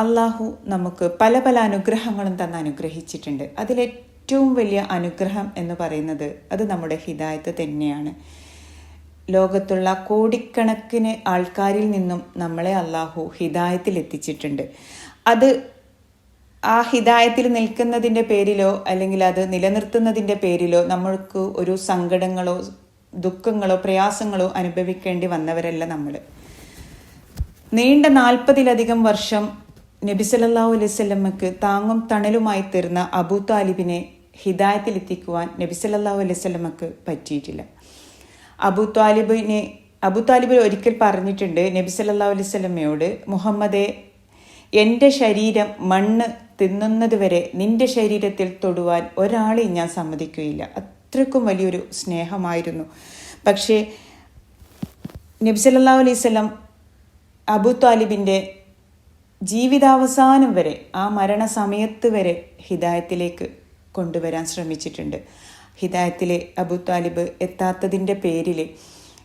അള്ളാഹു നമുക്ക് പല പല അനുഗ്രഹങ്ങളും തന്ന് അനുഗ്രഹിച്ചിട്ടുണ്ട്. അതിലേറ്റവും വലിയ അനുഗ്രഹം എന്ന് പറയുന്നത് അത് നമ്മുടെ ഹിദായത്ത് തന്നെയാണ്. ലോകത്തുള്ള കോടിക്കണക്കിന് ആൾക്കാരിൽ നിന്നും നമ്മളെ അള്ളാഹു ഹിതായത്തിൽ എത്തിച്ചിട്ടുണ്ട്. അത് ആ ഹിതായത്തിൽ നിൽക്കുന്നതിന്റെ പേരിലോ അല്ലെങ്കിൽ അത് നിലനിർത്തുന്നതിന്റെ പേരിലോ നമ്മൾക്ക് ഒരു സങ്കടങ്ങളോ ദുഃഖങ്ങളോ പ്രയാസങ്ങളോ അനുഭവിക്കേണ്ടി വന്നവരല്ല നമ്മൾ നീണ്ട നാൽപ്പതിലധികം വർഷം നബി സല്ലല്ലാഹു അലൈഹി സ്വലമ്മക്ക് താങ്ങും തണലുമായി തീർന്ന അബൂ താലിബിനെ ഹിദായത്തിലെത്തിക്കുവാൻ നബി സല്ലല്ലാഹു അലൈഹി സ്വലമ്മക്ക് പറ്റിയിട്ടില്ല. അബൂ താലിബിനെ അബൂ താലിബ് ഒരിക്കൽ പറഞ്ഞിട്ടുണ്ട് നബി സല്ലല്ലാഹു അലൈഹി സ്വലമ്മയോട് മുഹമ്മദെ എന്റെ ശരീരം മണ്ണ് തിന്നുന്നത് വരെ നിന്റെ ശരീരത്തിൽ തൊടുവാൻ ഒരാളെയും ഞാൻ സമ്മതിക്കുകയില്ല. അത്രക്കും വലിയൊരു സ്നേഹമായിരുന്നു. പക്ഷേ നബി സല്ലല്ലാഹു അലൈഹി സ്വലം അബു താലിബിന്റെ ജീവിതാവസാനം വരെ ആ മരണസമയത്ത് വരെ ഹിദായത്തിലേക്ക് കൊണ്ടുവരാൻ ശ്രമിച്ചിട്ടുണ്ട്. ഹിദായത്തിലെ അബു താലിബ് എത്താത്തതിന്റെ പേരിൽ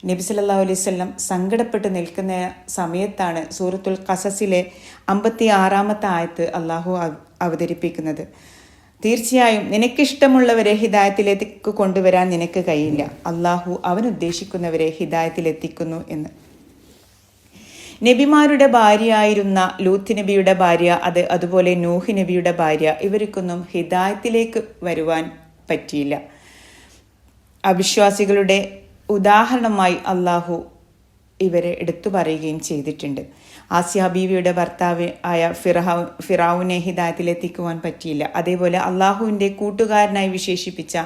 നബി സല്ലല്ലാഹു അലൈഹി വസല്ലം സങ്കടപ്പെട്ട് നിൽക്കുന്ന സമയത്താണ് സൂറത്തുൽ കസസിലെ അമ്പത്തി ആറാമത്തെ ആയത്ത് അള്ളാഹു അവ- അവതരിപ്പിക്കുന്നത്. തീർച്ചയായും നിനക്കിഷ്ടമുള്ളവരെ ഹിദായത്തിലേക്ക് കൊണ്ടുവരാൻ നിനക്ക് കഴിയില്ല. അള്ളാഹു അവൻ ഉദ്ദേശിക്കുന്നവരെ ഹിദായത്തിലെത്തിക്കുന്നു എന്ന്. നബിമാരുടെ ഭാര്യയായിരുന്ന ലൂത്ത് നബിയുടെ ഭാര്യ അത് അതുപോലെ നൂഹ് നബിയുടെ ഭാര്യ ഇവർക്കൊന്നും ഹിദായത്തിലേക്ക് വരുവാൻ പറ്റിയില്ല. അവിശ്വാസികളുടെ ഉദാഹരണമായി അള്ളാഹു ഇവരെ എടുത്തു പറയുകയും ചെയ്തിട്ടുണ്ട്. ആസിയ ബീവിയുടെ ഭർത്താവ് ആയ ഫിറഹ ഫിറാവുനെ ഹിദായത്തിലെത്തിക്കുവാൻ പറ്റിയില്ല. അതേപോലെ അള്ളാഹുവിന്റെ കൂട്ടുകാരനായി വിശേഷിപ്പിച്ച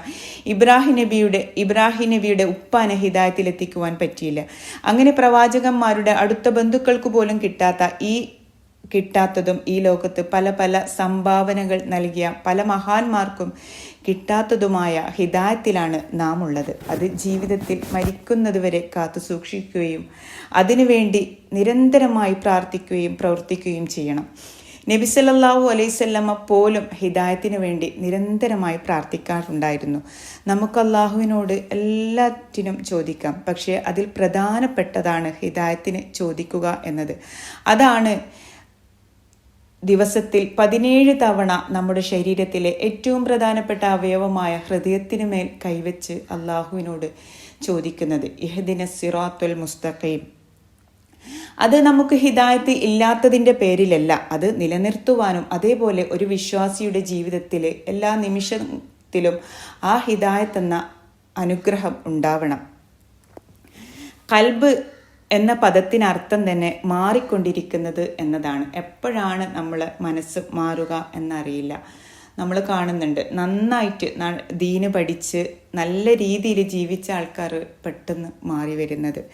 ഇബ്രാഹിം നബിയുടെ ഇബ്രാഹിം നബിയുടെ ഉപ്പാനെ ഹിദായത്തിലെത്തിക്കുവാൻ പറ്റിയില്ല. അങ്ങനെ പ്രവാചകന്മാരുടെ അടുത്ത ബന്ധുക്കൾക്ക് പോലും കിട്ടാത്ത ഈ കിട്ടാത്തതും ഈ ലോകത്ത് പല പല സംഭാവനകൾ നൽകിയ പല മഹാന്മാർക്കും കിട്ടാത്തതുമായ ഹിതായത്തിലാണ് നാം ഉള്ളത് അത് ജീവിതത്തിൽ മരിക്കുന്നതുവരെ കാത്തു സൂക്ഷിക്കുകയും അതിനുവേണ്ടി നിരന്തരമായി പ്രാർത്ഥിക്കുകയും പ്രവർത്തിക്കുകയും ചെയ്യണം. നബി സല്ലല്ലാഹു അലൈവല്ലമ്മ പോലും ഹിദായത്തിന് വേണ്ടി നിരന്തരമായി പ്രാർത്ഥിക്കാറുണ്ടായിരുന്നു. നമുക്ക് അള്ളാഹുവിനോട് എല്ലാറ്റിനും ചോദിക്കാം. പക്ഷേ അതിൽ പ്രധാനപ്പെട്ടതാണ് ഹിദായത്തിന് ചോദിക്കുക എന്നത്. അതാണ് ദിവസത്തിൽ പതിനേഴ് തവണ നമ്മുടെ ശരീരത്തിലെ ഏറ്റവും പ്രധാനപ്പെട്ട അവയവമായ ഹൃദയത്തിനു മേൽ കൈവച്ച് അള്ളാഹുവിനോട് ചോദിക്കുന്നത് ഇഹദിന സിറാത്തുൽ മുസ്തഖീം. അത് നമുക്ക് ഹിദായത്ത് ഇല്ലാത്തതിന്റെ പേരിലല്ല അത് നിലനിർത്തുവാനും അതേപോലെ ഒരു വിശ്വാസിയുടെ ജീവിതത്തിൽ എല്ലാ നിമിഷത്തിലും ആ ഹിദായത്ത് എന്ന അനുഗ്രഹം ഉണ്ടാവണം. കൽബ് എന്ന പദത്തിനർത്ഥം തന്നെ മാറിക്കൊണ്ടിരിക്കുന്നത് എന്നതാണ്. എപ്പോഴാണ് നമ്മൾ മനസ്സ് മാറുക എന്നറിയില്ല. നമ്മൾ കാണുന്നുണ്ട്. നന്നായിട്ട് ദീന് പഠിച്ച് നല്ല രീതിയിൽ ജീവിച്ച ആൾക്കാർ പെട്ടെന്ന് മാറി വരുന്നത്.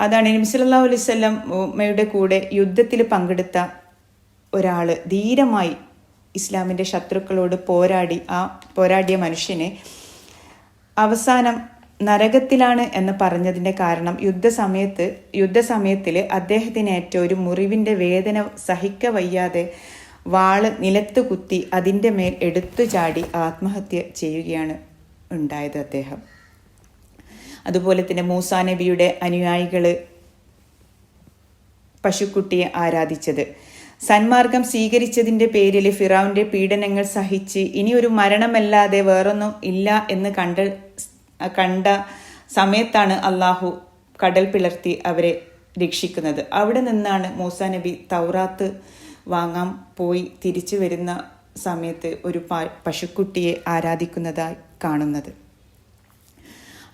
അതാണ് നബി അലൈവല്ലം ഉമ്മയുടെ കൂടെ യുദ്ധത്തിൽ പങ്കെടുത്ത ഒരാൾ ധീരമായി ഇസ്ലാമിന്റെ ശത്രുക്കളോട് പോരാടി ആ പോരാടിയ മനുഷ്യനെ അവസാനം നരകത്തിലാണ് എന്ന് പറഞ്ഞതിന്റെ കാരണം യുദ്ധസമയത്ത് യുദ്ധസമയത്തിൽ അദ്ദേഹത്തിനേറ്റ ഒരു മുറിവിന്റെ വേദന സഹിക്ക വയ്യാതെ വാൾ നിലത്ത് കുത്തി അതിന്റെ മേൽ എടുത്തു ചാടി ആത്മഹത്യ ചെയ്യുകയാണ് ഉണ്ടായത് അദ്ദേഹം. അതുപോലെ തന്നെ മൂസാ നബിയുടെ അനുയായികൾ പശുക്കുട്ടിയെ ആരാധിച്ചത്. സന്മാർഗം സ്വീകരിച്ചതിന്റെ പേരിൽ ഫിറാവിന്റെ പീഡനങ്ങൾ സഹിച്ച് ഇനി ഒരു മരണമല്ലാതെ വേറൊന്നും ഇല്ല എന്ന് കണ്ട കണ്ട സമയത്താണ് അള്ളാഹു കടൽ പിളർത്തി അവരെ രക്ഷിക്കുന്നത്. അവിടെ നിന്നാണ് മൂസ നബി തൗറാത്ത് വാങ്ങാൻ പോയി തിരിച്ചു വരുന്ന സമയത്ത് ഒരു പശുക്കുട്ടിയെ ആരാധിക്കുന്നതായി കാണുന്നത്.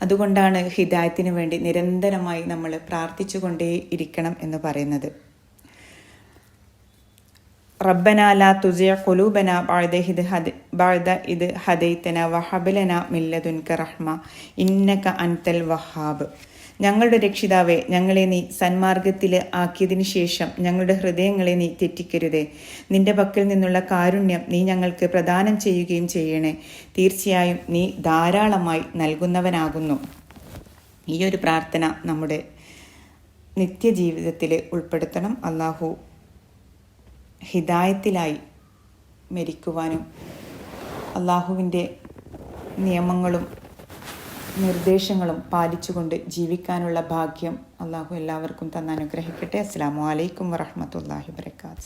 അതുകൊണ്ടാണ് ഹിദായത്തിന് വേണ്ടി നിരന്തരമായി നമ്മൾ പ്രാർത്ഥിച്ചുകൊണ്ടേ ഇരിക്കണം എന്ന് പറയുന്നത്. റബ്ബന ലാ തുസിയ قلوبنا ബഅദ إذ هد بعد إذ هديتنا وهب لنا من لدنك റഹ്മ ഇന്നക അൻതൽ الوهاب ഞങ്ങളുടെ രക്ഷിതാവെ ഞങ്ങളെ നീ സന്മാർഗത്തിൽ ആക്കിയതിനു ശേഷം ഞങ്ങളുടെ ഹൃദയങ്ങളെ നീ തെറ്റിക്കരുതേ. നിന്റെ പക്കൽ നിന്നുള്ള കാരുണ്യം നീ ഞങ്ങൾക്ക് പ്രദാനം ചെയ്യുകയും ചെയ്യണേ. തീർച്ചയായും നീ ധാരാളമായി നൽകുന്നവനാകുന്നു. ഈ ഒരു പ്രാർത്ഥന നമ്മുടെ നിത്യജീവിതത്തിൽ ഉൾപ്പെടുത്തണം. അള്ളാഹു ഹിദായത്തിലായി മരിക്കുവാനും അള്ളാഹുവിന്റെ നിയമങ്ങളും നിർദ്ദേശങ്ങളും പാലിച്ചുകൊണ്ട് ജീവിക്കാനുള്ള ഭാഗ്യം അള്ളാഹു എല്ലാവർക്കും തന്ന് അനുഗ്രഹിക്കട്ടെ. അസ്സാം വലൈക്കും വറഹമത്തല്ലാഹി വബർക്കാത്ത്